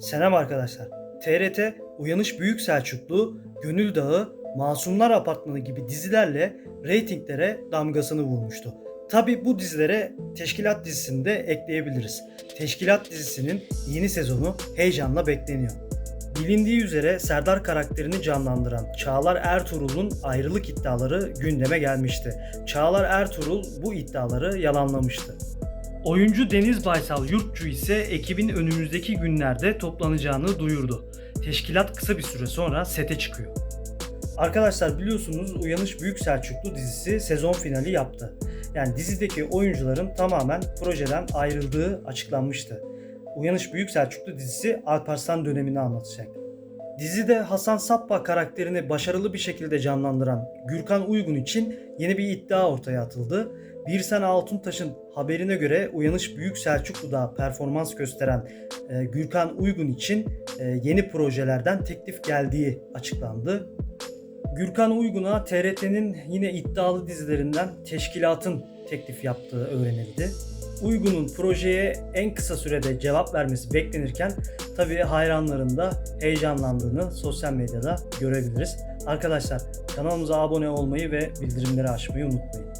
Selam arkadaşlar. TRT, Uyanış Büyük Selçuklu, Gönül Dağı, Masumlar Apartmanı gibi dizilerle reytinglere damgasını vurmuştu. Tabi bu dizilere Teşkilat dizisini de ekleyebiliriz. Teşkilat dizisinin yeni sezonu heyecanla bekleniyor. Bilindiği üzere Serdar karakterini canlandıran Çağlar Ertuğrul'un ayrılık iddiaları gündeme gelmişti. Çağlar Ertuğrul bu iddiaları yalanlamıştı. Oyuncu Deniz Baysal Yurtçu ise ekibin önümüzdeki günlerde toplanacağını duyurdu. Teşkilat kısa bir süre sonra sete çıkıyor. Arkadaşlar biliyorsunuz Uyanış Büyük Selçuklu dizisi sezon finali yaptı. Yani dizideki oyuncuların tamamen projeden ayrıldığı açıklanmıştı. Uyanış Büyük Selçuklu dizisi Alparslan dönemini anlatacak. Dizide Hasan Sappa karakterini başarılı bir şekilde canlandıran Gürkan Uygun için yeni bir iddia ortaya atıldı. Birsen Altuntaş'ın haberine göre Uyanış Büyük Selçuklu'da performans gösteren e, Gürkan Uygun için e, yeni projelerden teklif geldiği açıklandı. Gürkan Uygun'a TRT'nin yine iddialı dizilerinden Teşkilat'ın teklif yaptığı öğrenildi. Uygun'un projeye en kısa sürede cevap vermesi beklenirken tabii hayranların da heyecanlandığını sosyal medyada görebiliriz. Arkadaşlar kanalımıza abone olmayı ve bildirimleri açmayı unutmayın.